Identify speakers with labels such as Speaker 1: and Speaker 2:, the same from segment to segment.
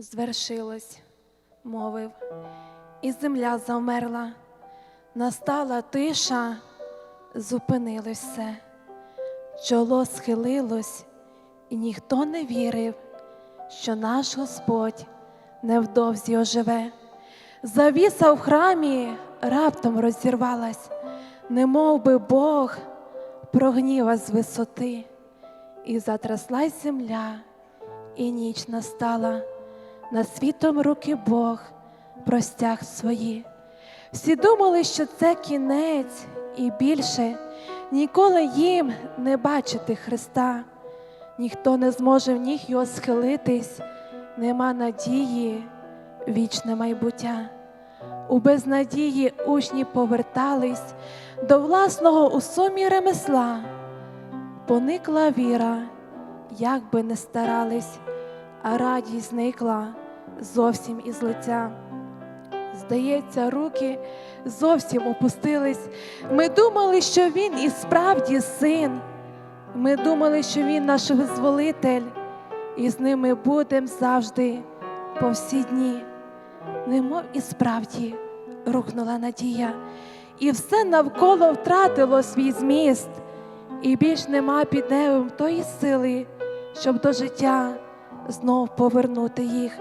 Speaker 1: звершилось, мовив, і земля завмерла, настала тиша, зупинилось все, чоло схилилось, і ніхто не вірив, що наш Господь невдовзі оживе. Завіса в храмі раптом розірвалась, немов би Бог прогнівав з висоти, і затряслась земля, і ніч настала, над світом руки Бог простяг свої. Всі думали, що це кінець, і більше ніколи їм не бачити Христа. Ніхто не зможе в ніг його схилитись, нема надії, вічне майбуття. У безнадії учні повертались до власного у сумі ремесла. Поникла віра, як би не старались, а радість зникла зовсім із лиця. Здається, руки зовсім опустились. Ми думали, що він і справді син. Ми думали, що він наш визволитель, і з ними будем завжди по всі дні. Немов і справді рухнула надія, і все навколо втратило свій зміст, і більш нема під небом тої сили, щоб до життя знов повернути їх.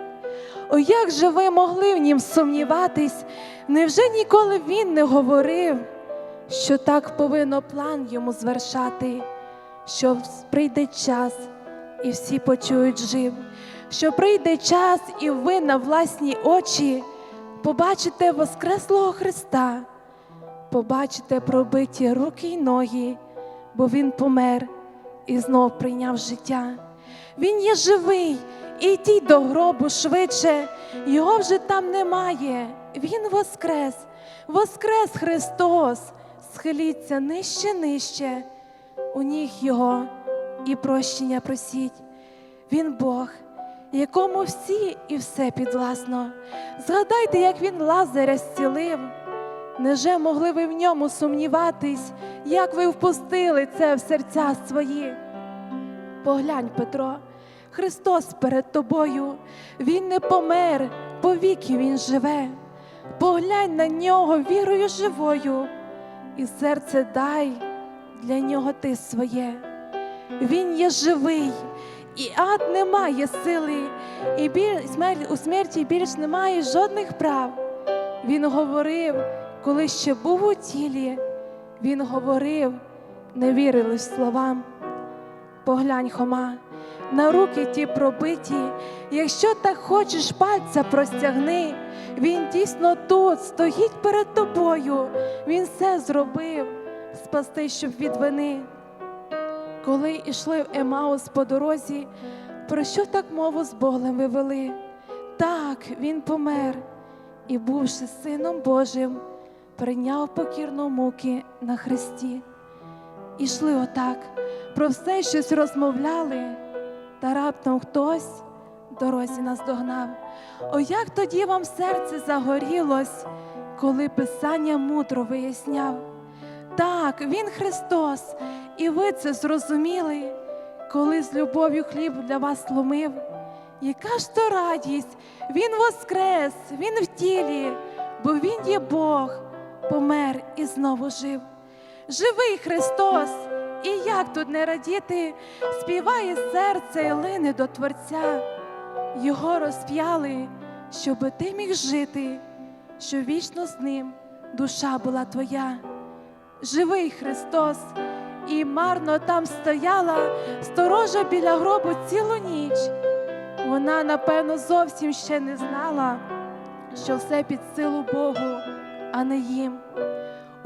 Speaker 1: О, як же ви могли в нім сумніватись? Невже ніколи він не говорив, що так повинно план йому звершати, що прийде час, і всі почують жив, що прийде час, і ви на власні очі побачите Воскреслого Христа, побачите пробиті руки й ноги, бо Він помер і знов прийняв життя. Він є живий, і йдіть до гробу швидше, його вже там немає. Він воскрес, воскрес Христос, схиліться нижче, нижче, у ніг Його і прощення просіть. Він Бог, якому всі і все підвласно. Згадайте, як він Лазаря зцілив. Неже могли ви в ньому сумніватись, як ви впустили це в серця свої? Поглянь, Петро, Христос перед тобою, Він не помер, повіки Він живе. Поглянь на нього вірою живою, і серце дай для нього ти своє. Він є живий, і ад не має сили, і біль, у смерті більш немає жодних прав. Він говорив, коли ще був у тілі, він говорив, не вірили словам. Поглянь, Хома, на руки ті пробиті, якщо так хочеш пальця простягни, він дійсно тут стоїть перед тобою, він все зробив, спасти, щоб від вини. Коли йшли в Емаус по дорозі, про що так мову з Богом ви вели? Так, він помер і, бувши сином Божим, прийняв покірно муки на хресті. Ішли отак, про все щось розмовляли, та раптом хтось в дорозі нас догнав. О, як тоді вам серце загорілось, коли Писання мудро виясняв. Так, Він Христос, і ви це зрозуміли, коли з любов'ю хліб для вас ломив. Яка ж то радість, Він воскрес, Він в тілі, бо Він є Бог, помер і знову жив. Живий Христос, і як тут не радіти, співає серце і лине до Творця. Його розп'яли, щоби ти міг жити, що вічно з ним душа була твоя. Живий Христос, і марно там стояла сторожа біля гробу цілу ніч. Вона, напевно, зовсім ще не знала, що все під силу Богу, а не їм.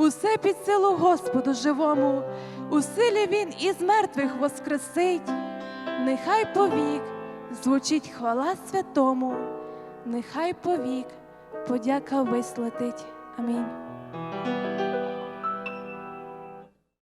Speaker 1: Усе під силу Господу живому, у силі Він із мертвих воскресить. Нехай повік звучить хвала святому, нехай повік подяка вислетить. Амінь.